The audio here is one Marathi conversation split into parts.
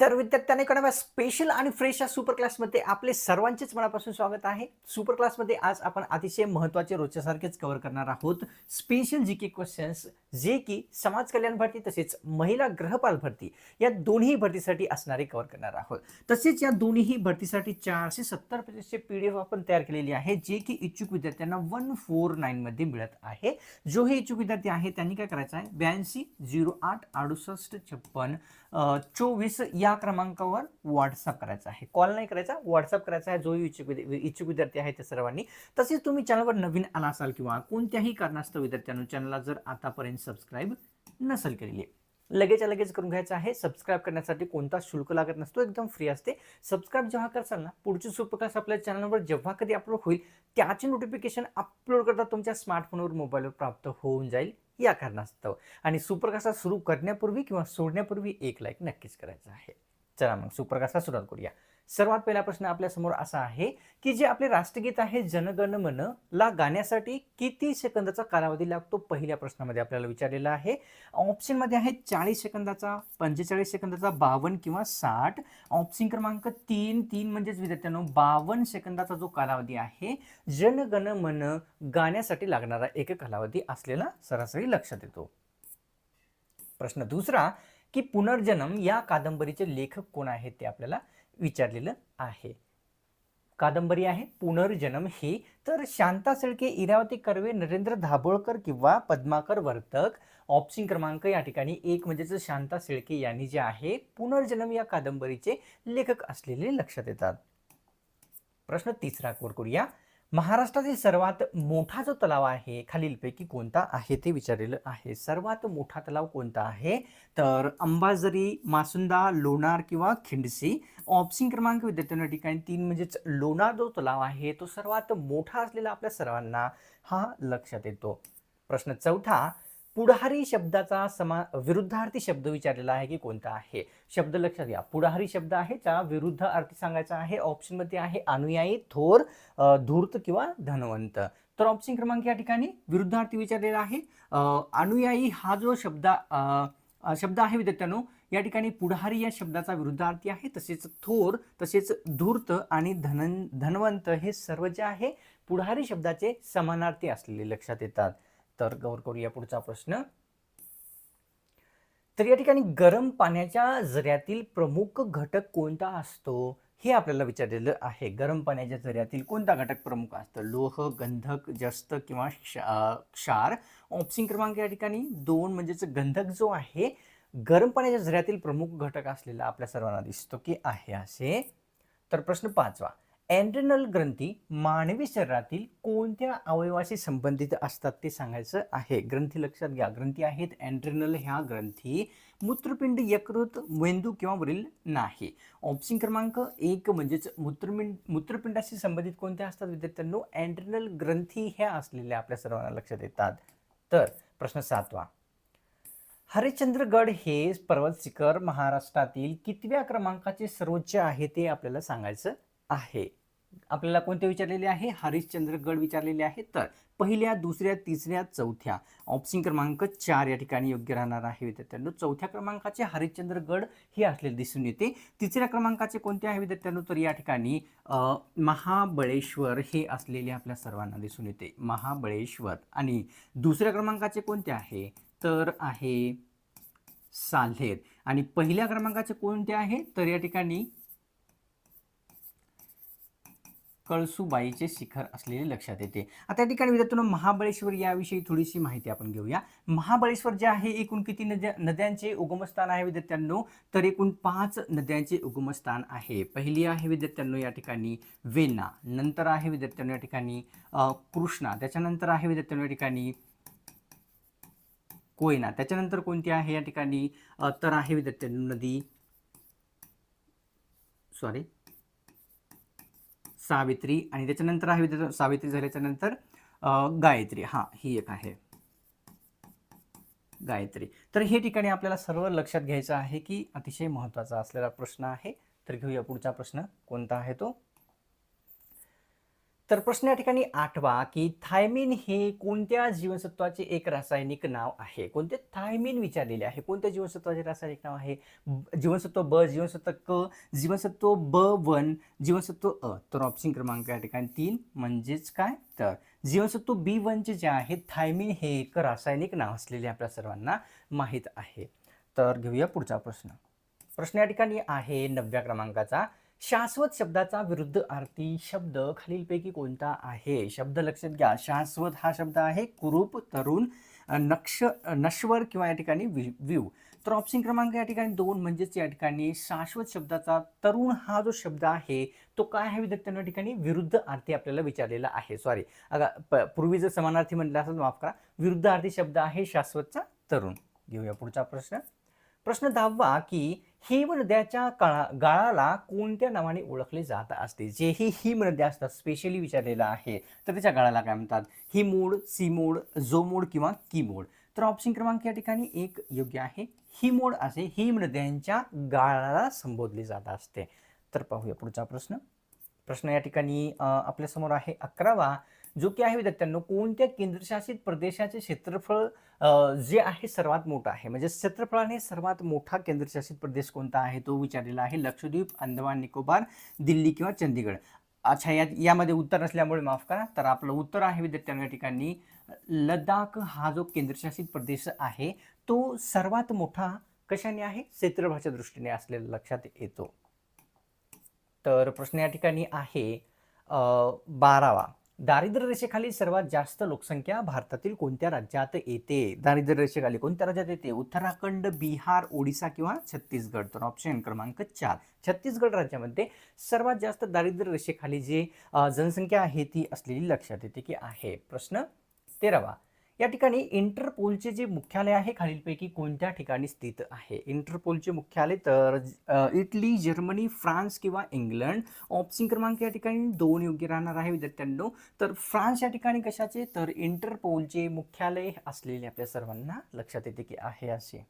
तर विद्यार्थ्यांनी कडे स्पेशल आणि फ्रेश या सुपर क्लासमध्ये आपले सर्वांचेच मनापासून स्वागत आहे. सुपर क्लासमध्ये आज आपण अतिशय महत्त्वाचे रोजच्यासारखेच कव्हर करणार आहोत. स्पेशल जी के क्वेश्चन्स जे की समाज कल्याण भरती तसेच महिला ग्रहपाल भरती या दोन्ही भरतीसाठी असणारे कव्हर करणार आहोत. तसेच या दोन्ही भरतीसाठी चारशे सत्तर पेजेसचे पी डी एफ आपण तयार केलेली आहे जे की इच्छुक विद्यार्थ्यांना वन फोर नाईनमध्ये मिळत आहे. जो हे इच्छुक विद्यार्थी आहे त्यांनी काय करायचं आहे? ब्याऐंशी झिरो आठ अडुसष्ट छप्पन चोवीस या क्रमांकावर व्हॉट्सअप करायचा आहे. कॉल नाही करायचा व्हॉट्सअप करायचा आहे. जो इच्छुक इच्छुक विद्यार्थी आहे त्या सर्वांनी. तसेच तुम्ही चॅनलवर नवीन आला असाल किंवा कोणत्याही कारणास्तव विद्यार्थ्यांनो चॅनलला जर आतापर्यंत सबस्क्राईब नसेल केलेली लगेच लगेच करून घ्यायचं आहे. सबस्क्राईब करण्यासाठी कोणता शुल्क लागत नसतो एकदम फ्री असते. सबस्क्राईब जेव्हा करसाल ना पुढची सुपर आपल्या चॅनलवर जेव्हा कधी अपलोड होईल त्याचे नोटिफिकेशन अपलोड करता तुमच्या स्मार्टफोनवर मोबाईलवर प्राप्त होऊन जाईल. या कारणास्तव. आणि सुपरकास्टा सुरू करण्यापूर्वी किंवा सोडण्यापूर्वी एक लाईक नक्कीच करायचं आहे. चला मग सुप्रकाशला सुरुवात करूया. सर्वात पहिला प्रश्न आपल्यासमोर असा आहे की जे आपले राष्ट्रगीत आहे जनगण मन ला गाण्यासाठी किती सेकंदाचा कालावधी लागतो? पहिल्या प्रश्नामध्ये आपल्याला विचारलेला आहे. ऑप्शनमध्ये आहे चाळीस सेकंदाचा पंचेचाळीस सेकंदाचा बावन्न किंवा साठ. ऑप्शन क्रमांक तीन तीन म्हणजेच विद्यार्थ्यांनो बावन्न सेकंदाचा जो कालावधी आहे जनगण मन गाण्यासाठी लागणारा एक कालावधी असलेला सरासरी लक्षात येतो. प्रश्न दुसरा की पुनर्जन्म या कादंबरीचे लेखक कोण आहेत ते आपल्याला विचारलेलं आहे. कादंबरी आहे पुनर्जन्म ही. तर शांता सळके इरावती कर्वे नरेंद्र धाबोळकर किंवा पद्माकर वर्तक. ऑप्शन क्रमांक या ठिकाणी एक म्हणजेच शांता शेळके यांनी जे आहे पुनर्जन्म या कादंबरीचे लेखक असलेले लक्षात येतात. प्रश्न तिसरा कोर करूया. महाराष्ट्रातील सर्वात मोठा जो तलाव आहे खालीलपैकी कोणता आहे ते विचारलेलं आहे. सर्वात मोठा तलाव कोणता आहे? तर अंबाझरी मासुंदा लोणार किंवा खिंडसी. ऑप्शन क्रमांक विद्यार्थ्यांना ठिकाणी तीन म्हणजेच लोणार जो तलाव आहे तो सर्वात मोठा असलेला आपल्या सर्वांना हा लक्षात येतो. प्रश्न चौथा पुढारी शब्दाचा समा विरुद्धार्थी शब्द विचारलेला आहे की कोणता आहे? शब्द लक्षात घ्या. पुढारी शब्द आहे त्या विरुद्ध अर्थी सांगायचा आहे. ऑप्शनमध्ये आहे अनुयायी थोर धूर्त किंवा धनवंत. तर ऑप्शन क्रमांक या ठिकाणी विरुद्धार्थी विचारलेला आहे. अनुयायी हा जो शब्द शब्द आहे विद्यार्थ्यांनो या ठिकाणी पुढारी या शब्दाचा विरुद्धार्थी आहे. तसेच थोर तसेच धूर्त आणि धनन धनवंत हे सर्व जे आहे पुढारी शब्दाचे समानार्थी असलेले लक्षात येतात. तर गौर करूया पुढचा प्रश्न. तर या ठिकाणी गरम पाण्याच्या झऱ्यातील प्रमुख घटक कोणता असतो? हे आपल्याला विचारलेलं आहे. गरम पाण्याच्या झऱ्यातील कोणता घटक प्रमुख असतो? लोह गंधक जस्त किंवा क्ष- क्षार. ऑप्शन क्रमांक या ठिकाणी दोन म्हणजेच गंधक जो आहे गरम पाण्याच्या झऱ्यातील प्रमुख घटक असलेला आपल्या सर्वांना दिसतो की आहे असे. तर प्रश्न पाचवा. अँड्रेनल ग्रंथी मानवी शरीरातील कोणत्या अवयवाशी संबंधित असतात ते सांगायचं आहे? ग्रंथी लक्षात घ्या. ग्रंथी आहेत अँड्रेनल ह्या ग्रंथी मूत्रपिंड यकृत मेंदू किंवा वरील नाही. ऑप्शन क्रमांक एक म्हणजेच मूत्रपिंड मूत्रपिंडाशी संबंधित कोणत्या असतात विद्यार्थ्यांनो? अँड्रेनल ग्रंथी ह्या असलेल्या आपल्या सर्वांना लक्षात येतात. तर प्रश्न सातवा. हरिश्चंद्रगड हे पर्वत शिखर महाराष्ट्रातील कितव्या क्रमांकाचे सर्वोच्च आहे ते आपल्याला सांगायचं आहे. आपल्याला कोणते विचारलेले आहे? हरिश्चंद्रगड विचारलेले आहे तर पहिल्या दुसऱ्या तिसऱ्या चौथ्या. ऑप्शन क्रमांक चार या ठिकाणी योग्य राहणार आहे विद्यार्थ्यांनो. चौथ्या क्रमांकाचे हरिश्चंद्रगड हे असलेले दिसून येते. तिसऱ्या क्रमांकाचे कोणते आहे विद्यार्थ्यांनो? तर या ठिकाणी महाबळेश्वर हे असलेले आपल्या सर्वांना दिसून येते. महाबळेश्वर. आणि दुसऱ्या क्रमांकाचे कोणते आहे? तर आहे साल्हेर. आणि पहिल्या क्रमांकाचे कोणते आहे? तर या ठिकाणी कळसुबाईचे शिखर असलेले लक्षात येते. आता या ठिकाणी विद्यार्थ्यांनो महाबळेश्वर याविषयी थोडीशी माहिती आपण घेऊया. महाबळेश्वर जे आहे एकूण किती नद्या नद्यांचे उगमस्थान आहे विद्यार्थ्यांनो? तर एकूण पाच नद्यांचे उगमस्थान आहे. पहिली आहे विद्यार्थ्यांनो या ठिकाणी वेना नंतर आहे विद्यार्थ्यांनो या ठिकाणी कृष्णा त्याच्यानंतर आहे विद्यार्थ्यांनो या ठिकाणी कोयना त्याच्यानंतर कोणती आहे या ठिकाणी? तर आहे विद्यार्थ्यांनो नदी सॉरी सावित्री आणि त्याच्यानंतर आहे सावित्री झाल्याच्यानंतर गायत्री. हां ही एक आहे. गायत्री. तर हे ठिकाणी आपल्याला सर्व लक्षात घ्यायचं आहे की अतिशय महत्त्वाचा असलेला प्रश्न आहे. तर घेऊया पुढचा प्रश्न. कोणता आहे तो? तर प्रश्न या ठिकाणी आठवा की थायमिन हे कोणत्या जीवनसत्वाचे एक रासायनिक नाव आहे? कोणते थायमिन विचारलेले आहे? कोणत्या जीवनसत्वाचे रासायनिक नाव आहे? जीवनसत्व ब जीवनसत्व क जीवनसत्व ब वन जीवनसत्व अ. तर ऑप्शन क्रमांक या ठिकाणी तीन म्हणजेच काय? तर जीवनसत्व बी वनचे जे आहे थायमिन हे एक रासायनिक नाव असलेले आपल्या सर्वांना माहीत आहे. तर घेऊया पुढचा प्रश्न. प्रश्न या ठिकाणी आहे नवव्या क्रमांकाचा. शाश्वत शब्दाचा विरुद्ध अर्थी शब्द खालीलपैकी कोणता आहे? शब्द लक्षात घ्या. शाश्वत हा शब्द आहे कुरूप तरुण नक्ष नश्वर किंवा या ठिकाणी वि- व्यू तर ऑप्शन क्रमांक या ठिकाणी दोन म्हणजेच या ठिकाणी शाश्वत शब्दाचा तरुण हा जो शब्द आहे तो काय आहे विद्यार्थ्यांना या ठिकाणी? विरुद्ध अर्थी आपल्याला विचारलेला आहे. सॉरी अगा प- पूर्वी जर समानार्थी म्हटलं असेल माफ करा. विरुद्ध अर्थी शब्द आहे शाश्वतचा तरुण. घेऊया पुढचा प्रश्न. प्रश्न दहावा की हिमनद्याच्या काळा गाळाला कोणत्या नावाने ओळखले जात असते? जे ही हिम असतात स्पेशली विचारलेलं आहे. तर त्याच्या गाळाला काय म्हणतात? हिमोड सीमोड जोमोड किंवा कीमोड. तर ऑप्शन क्रमांक या ठिकाणी एक योग्य आहे. हिमोड असे हिमनद्यांच्या गाळाला संबोधले जात असते. तर पाहूया पुढचा प्रश्न. प्रश्न या ठिकाणी आपल्यासमोर आहे अकरावा. जो की आहे विद्यार्थ्यांनो कोणत्या केंद्रशासित प्रदेशाचे क्षेत्रफळ जे आहे सर्वात मोठं आहे? म्हणजे क्षेत्रफळाने सर्वात मोठा केंद्रशासित प्रदेश कोणता आहे? तो विचारलेला आहे लक्षद्वीप अंदमान निकोबार दिल्ली किंवा चंदीगड. अच्छा यात यामध्ये उत्तर नसल्यामुळे माफ करा. तर आपलं उत्तर आहे विद्यार्थ्यांनो या ठिकाणी लडाख हा जो केंद्रशासित प्रदेश आहे तो सर्वात मोठा कशाने आहे? क्षेत्रफळाच्या दृष्टीने असलेला लक्षात येतो. तर प्रश्न या ठिकाणी आहे बारावा. दारिद्र्य रेषेखाली सर्वात जास्त लोकसंख्या भारतातील कोणत्या राज्यात येते? दारिद्र्य रेषेखाली कोणत्या राज्यात येते? उत्तराखंड बिहार ओडिसा किंवा छत्तीसगड? तर ऑप्शन क्रमांक चार. छत्तीसगड राज्यामध्ये सर्वात जास्त दारिद्र्य रेषेखाली जी जनसंख्या आहे ती असलेली लक्षात येते की आहे. प्रश्न तेरावा. या ठिकाणी इंटरपोलचे जे मुख्यालय आहे खालीलपैकी कोणत्या ठिकाणी स्थित आहे? इंटरपोलचे मुख्यालय तर इटली जर्मनी फ्रान्स किंवा इंग्लंड. ऑप्शन क्रमांक या ठिकाणी दोन योग्य राहणार आहे विद्यार्थ्यांनो. तर फ्रान्स या ठिकाणी कशाचे? तर इंटरपोलचे मुख्यालय असलेले आपल्या सर्वांना लक्षात येते की आहे असे.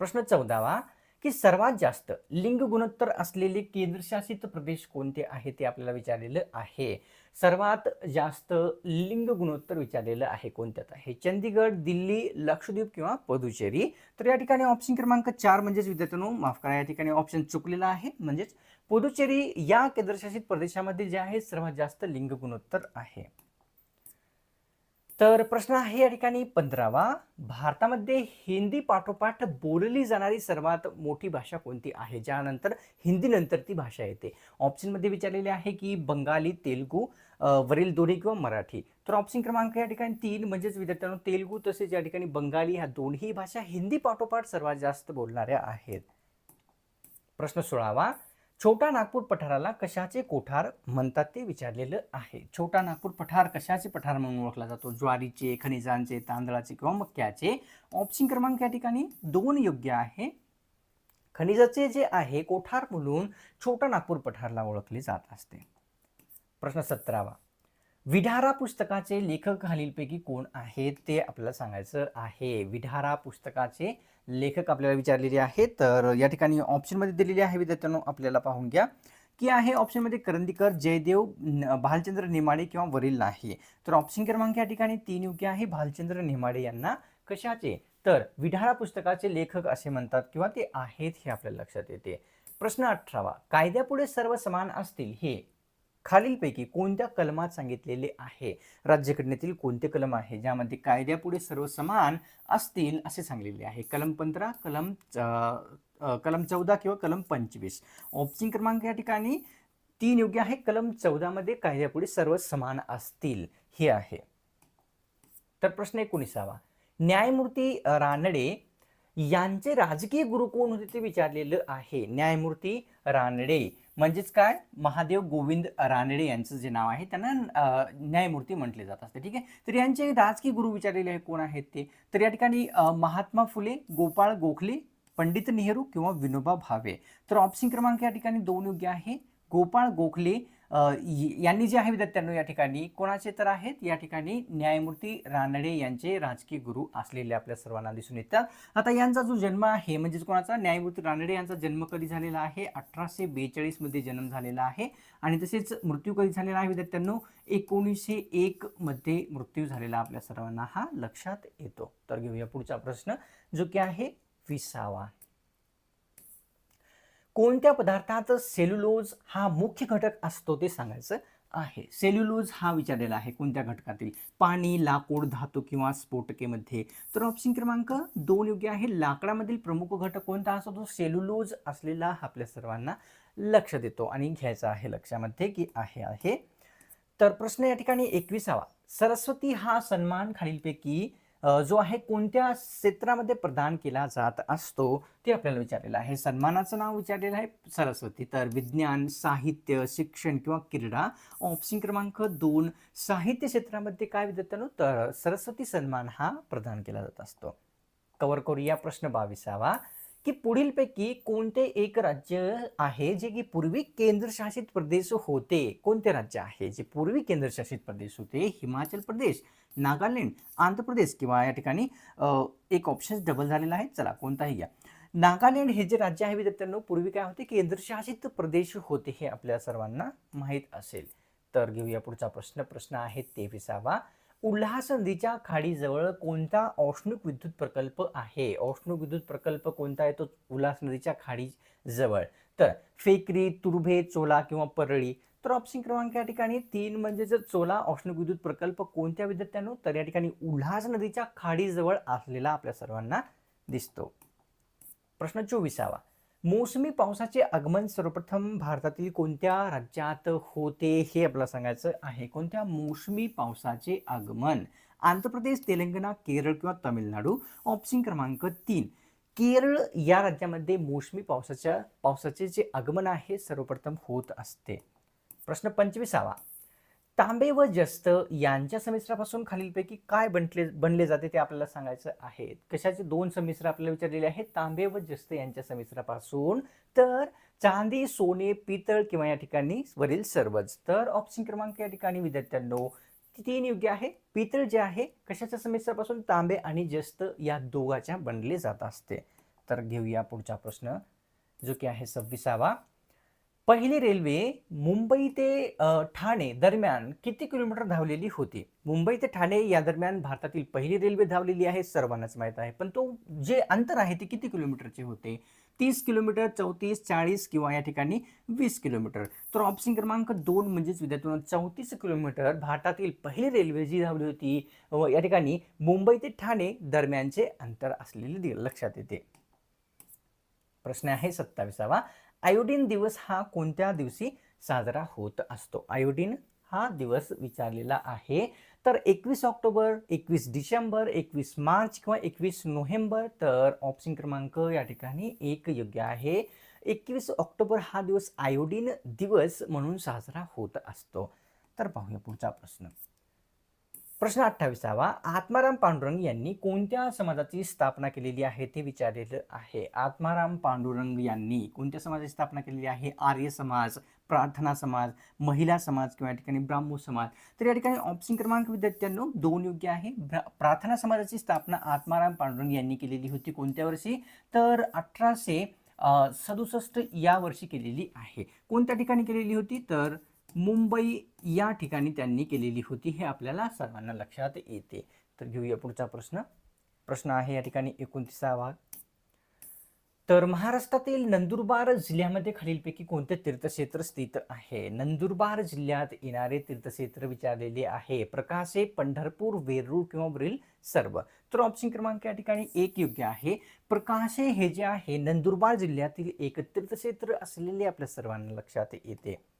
प्रश्न चौदावा की सर्वात जास्त लिंग गुणोत्तर असलेले केंद्रशासित प्रदेश कोणते आहे ते आपल्याला विचारलेलं आहे? सर्वात जास्त लिंग गुणोत्तर विचारलेलं आहे कोणत्यात? आहे चंदीगड दिल्ली लक्षद्वीप किंवा पदुचेरी. तर या ठिकाणी ऑप्शन क्रमांक चार म्हणजेच विद्यार्थ्यांनो माफ करा या ठिकाणी ऑप्शन चुकलेला आहे. म्हणजेच पुदुचेरी या केंद्रशासित प्रदेशामध्ये जे आहे सर्वात जास्त लिंग गुणोत्तर आहे. तर प्रश्न आहे या ठिकाणी पंधरावा. भारतामध्ये हिंदी पाठोपाठ बोलली जाणारी सर्वात मोठी भाषा कोणती आहे? ज्यानंतर हिंदीनंतर ती भाषा येते. ऑप्शनमध्ये विचारलेले आहे की बंगाली तेलगू वरील दोन्ही किंवा मराठी. तर ऑप्शन क्रमांक या ठिकाणी तीन. म्हणजेच विद्यार्थ्यांनो तेलगू तसेच या ठिकाणी बंगाली ह्या दोन्ही भाषा हिंदी पाठोपाठ सर्वात जास्त बोलणाऱ्या आहेत. प्रश्न सोळावा. छोटा नागपूर पठाराला कशाचे कोठार म्हणतात ते विचारलेलं आहे. छोटा नागपूर पठार कशाचे पठार म्हणून ओळखला जातो? ज्वारीचे खनिजांचे तांदळाचे किंवा मक्याचे? ऑप्शन क्रमांक या ठिकाणी दोन योग्य आहे. खनिजाचे जे आहे कोठार म्हणून छोटा नागपूर पठारला ओळखले जात असते. प्रश्न सतरावा. विढारा पुस्तकाचे लेखक खालीलपैकी कोण आहेत ते आपल्याला सांगायचं आहे. विढारा पुस्तकाचे लेखक आपल्याला विचारलेले आहेत तर या ठिकाणी ऑप्शनमध्ये दिलेली आहे विद्यार्थ्यांनो आपल्याला पाहून घ्या. की आहे ऑप्शनमध्ये करंदीकर जयदेव भालचंद्र नेमाडे किंवा वरील नाही. तर ऑप्शन क्रमांक या ठिकाणी तीन योग्य आहे. भालचंद्र नेमाडे यांना कशाचे? तर विढाळा पुस्तकाचे लेखक असे म्हणतात किंवा ते आहेत हे आपल्याला लक्षात येते. प्रश्न अठरावा. कायद्यापुढे सर्व समान असतील हे? खालीलपैकी कोणत्या कलमात सांगितलेले आहे? राज्यघटनेतील कोणते कलम आहे? ज्यामध्ये कायद्यापुढे सर्व समान असतील असे सांगलेले आहे. कलम पंधरा कलम च- कलम चौदा किंवा कलम पंचवीस. ऑप्शन क्रमांक या ठिकाणी तीन योग्य आहे. कलम चौदामध्ये कायद्यापुढे सर्व समान असतील. हे आहे. तर प्रश्न एकोणीसावा. न्यायमूर्ती रानडे यांचे राजकीय गुरु कोण होते ते विचारलेलं आहे. न्यायमूर्ती रानडे. म्हणजेच काय? महादेव गोविंद रानडे यांचं जे नाव आहे त्यांना न्यायमूर्ती म्हटले जात असते. ठीक आहे? तर यांचे राजकीय गुरु विचारलेले आहे कोण आहेत ते? तर या ठिकाणी महात्मा फुले गोपाळ गोखले पंडित नेहरू किंवा विनोबा भावे. तर ऑप्शन क्रमांक या ठिकाणी दोन योग्य आहे. गोपाळ गोखले यांनी जे आहे विद्यार्थ्यांनो या ठिकाणी कोणाचे तर आहेत या ठिकाणी न्यायमूर्ती रानडे यांचे राजकीय गुरु असलेले आपल्या सर्वांना दिसून येतात आता यांचा जो जन्म आहे म्हणजेच कोणाचा? न्यायमूर्ती रानडे यांचा जन्म कधी झालेला आहे? अठराशे बेचाळीसमध्ये जन्म झालेला आहे. आणि तसेच मृत्यू कधी झालेला आहे विद्यार्थ्यांनो? एकोणीसशे एकमध्ये मृत्यू झालेला आपल्या सर्वांना हा लक्षात येतो. तर घेऊया पुढचा प्रश्न जो की आहे विसावा. कोणत्या पदार्थात सेल्युलोज हा मुख्य घटक असतो ते सांगायचं आहे. सेल्युलोज हा विचारलेला आहे कोणत्या घटकातील? पाणी लाकूड धातू किंवा स्फोटकेमध्ये. तर ऑप्शन क्रमांक दोन योग्य आहे. लाकडामधील प्रमुख घटक कोणता असतो? तो सेल्युलोज असलेला आपल्या सर्वांना लक्ष देतो आणि घ्यायचा आहे लक्षामध्ये की आहे आहे. तर प्रश्न या ठिकाणी एकविसावा. सरस्वती हा सन्मान खालीलपैकी जो आहे कोणत्या क्षेत्रामध्ये प्रदान केला जात असतो ते आपल्याला विचारलेलं आहे. सन्मानाचं नाव विचारलेलं आहे सरस्वती. तर विज्ञान साहित्य शिक्षण किंवा क्रीडा ऑप्शन क्रमांक दोन साहित्य क्षेत्रामध्ये काय विद्यार्थ्यांनो? तर सरस्वती सन्मान हा प्रदान केला जात असतो. कवर करूया प्रश्न बावीसावा. की पुढीलपैकी कोणते एक राज्य आहे जे की पूर्वी केंद्रशासित प्रदेश होते? कोणते राज्य आहे जे पूर्वी केंद्रशासित प्रदेश होते? हिमाचल प्रदेश नागालँड आंध्र प्रदेश किंवा या ठिकाणी एक ऑप्शन डबल झालेला आहे. चला कोणताही घ्या. नागालँड हे जे राज्य आहे विद्यार्थ्यांनो पूर्वी काय होते? केंद्रशासित प्रदेश होते हे आपल्या सर्वांना माहीत असेल. तर घेऊया पुढचा प्रश्न. प्रश्न आहे तेविसावा. उल्हास नदीच्या खाडीजवळ कोणता औष्णिक विद्युत प्रकल्प आहे? औष्णिक विद्युत प्रकल्प कोणता आहे? तो उल्हास नदीच्या खाडीजवळ. तर फेकरी तुर्भे चोला किंवा परळी. तर ऑप्शन क्रमांक या ठिकाणी तीन म्हणजे जर चोला औष्णिक विद्युत प्रकल्प कोणत्या विद्यार्थ्यांनो? तर या ठिकाणी उल्हास नदीच्या खाडीजवळ असलेला आपल्या सर्वांना दिसतो. प्रश्न चोवीसावा. मोसमी पावसाचे आगमन सर्वप्रथम भारतातील कोणत्या राज्यात होते हे आपल्याला सांगायचं आहे. कोणत्या मोसमी पावसाचे आगमन? आंध्र प्रदेश तेलंगणा केरळ किंवा तामिळनाडू? ऑप्शन क्रमांक तीन. केरळ या राज्यामध्ये मोसमी पावसाच्या पावसाचे जे आगमन आहे सर्वप्रथम होत असते. प्रश्न पंचवीसावा. तांबे व जस्त यांच्या समिश्रापासून खालीलपैकी काय बनले बनले जाते ते आपल्याला सांगायचं आहे? कशाचे दोन समिश्र आपल्याला विचारलेले आहेत? तांबे व जस्त यांच्या समिश्रापासून. तर चांदी सोने पितळ किंवा या ठिकाणी वरील सर्वच. तर ऑप्शन क्रमांक या ठिकाणी विद्यार्थ्यांनो तीन योग्य आहे. पितळ जे आहे कशाच्या समिश्रापासून तांबे आणि जस्त या दोघाच्या बनले जात असते? तर घेऊया पुढचा प्रश्न जो की आहे सव्वीसावा. पहिली रेल्वे मुंबई ते ठाणे दरम्यान किती किलोमीटर धावलेली होती? मुंबई ते ठाणे या दरम्यान भारतातील पहिली रेल्वे धावलेली आहे सर्वांनाच माहीत आहे. पण तो जे अंतर आहे ते किती किलोमीटरचे होते? तीस किलोमीटर चौतीस चाळीस किंवा या ठिकाणी वीस किलोमीटर. तर ऑप्शन क्रमांक दोन म्हणजेच विद्यार्थ्यांना चौतीस किलोमीटर भारतातील पहिली रेल्वे जी धावली होती व या ठिकाणी मुंबई ते ठाणे दरम्यानचे अंतर असलेले लक्षात येते. प्रश्न आहे सत्तावीसावा. आयोडीन दिवस हा कोणत्या दिवशी साजरा होत असतो? आयोडीन हा दिवस विचारलेला आहे. तर एकवीस ऑक्टोबर एकवीस डिसेंबर एकवीस मार्च किंवा एकवीस नोव्हेंबर तर ऑप्शन क्रमांक या ठिकाणी एक योग्य आहे. एकवीस ऑक्टोबर हा दिवस आयोडीन दिवस म्हणून साजरा होत असतो. तर पाहूया पुढचा प्रश्न. प्रश्न अठ्ठावीसावा आत्माराम पांडुरंग यांनी कोणत्या समाजाची स्थापना केलेली आहे ते विचारलेलं आहे. आत्माराम पांडुरंग यांनी कोणत्या समाजाची स्थापना केलेली आहे? आर्य समाज प्रार्थना समाज महिला समाज किंवा या ठिकाणी ब्राह्मो समाज? तर या ठिकाणी ऑप्शन क्रमांक विद्यार्थ्यांनो दोन योग्य आहे. प्रार्थना समाजाची स्थापना आत्माराम पांडुरंग यांनी केलेली होती कोणत्या वर्षी? तर अठराशे सदुसष्ट या वर्षी केलेली आहे. कोणत्या ठिकाणी केलेली होती? तर मुंबई या ठिकाणी त्यांनी केलेली होती हे आपल्याला सर्वांना लक्षात येते. तर घेऊया पुढचा प्रश्न. प्रश्न आहे या ठिकाणी एकोणतीसावा. तर महाराष्ट्रातील नंदुरबार जिल्ह्यामध्ये खालीलपैकी कोणते तीर्थक्षेत्र स्थित आहे? नंदुरबार जिल्ह्यात येणारे तीर्थक्षेत्र विचारलेले आहे. प्रकाशे पंढरपूर वेरूळ किंवा वरील सर्व. तर ऑप्शन क्रमांक या ठिकाणी एक योग्य आहे. प्रकाशे हे जे आहे नंदुरबार जिल्ह्यातील एक तीर्थक्षेत्र असलेले आपल्या सर्वांना लक्षात येते.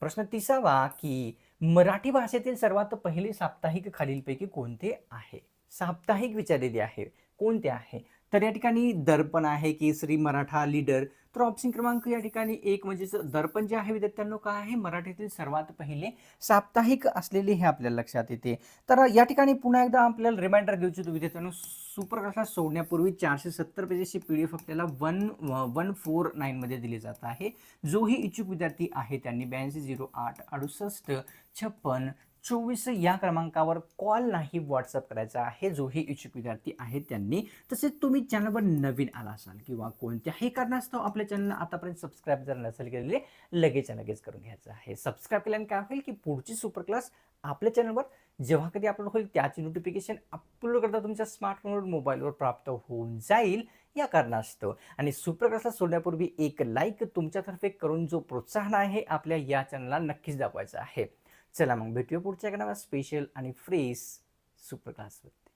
प्रश्न तिसावा की मराठी भाषेतील सर्वात पहिले साप्ताहिक खालीलपैकी कोणते आहे? साप्ताहिक विचारलेले आहे. कोणते आहे? तर या ठिकाणी दर्पण आहे केसरी मराठा लीडर. तर ऑप्शन क्रमांक या ठिकाणी एक म्हणजेच दर्पण जे आहे विद्यार्थ्यांनो काय आहे? मराठीतील सर्वात पहिले साप्ताहिक असलेले हे आपल्याला लक्षात येते. तर या ठिकाणी पुन्हा एकदा आपल्याला रिमाइंडर देऊ इच्छितो विद्यार्थ्यांनो सुपर क्लासला सोडण्यापूर्वी चारशे सत्तर पेजेसची पी डी एफ आपल्याला वन वन फोर नाईनमध्ये दिली जात आहे. जोही इच्छुक विद्यार्थी आहे त्यांनी ब्याऐंशी झिरो आठ अडुसष्ट छप्पन चोवीस या क्रमांकावर कॉल नाही व्हॉट्सअप करायचा आहे जो हे इच्छुक विद्यार्थी आहेत त्यांनी. तसेच तुम्ही चॅनलवर नवीन आला असाल किंवा कोणत्याही कारणास्तव आपल्या चॅनलला आतापर्यंत सबस्क्राईब जर नसेल केलेले लगेच लगेच करून घ्यायचं आहे. सबस्क्राईब केल्याने काय होईल की पुढची सुपर क्लास आपल्या चॅनलवर जेव्हा कधी अपलोड होईल त्याची नोटिफिकेशन अपलोड करता तुमच्या स्मार्टफोनवर मोबाईलवर प्राप्त होऊन जाईल या कारणास्तव. आणि सुपर क्लासला सोडण्यापूर्वी एक लाईक तुमच्यातर्फे करून जो प्रोत्साहन आहे आपल्या या चॅनलला नक्कीच दाखवायचा आहे. चला मग भेटूया पुढच्या एका स्पेशल आणि फ्रेश सुपर क्लासवरती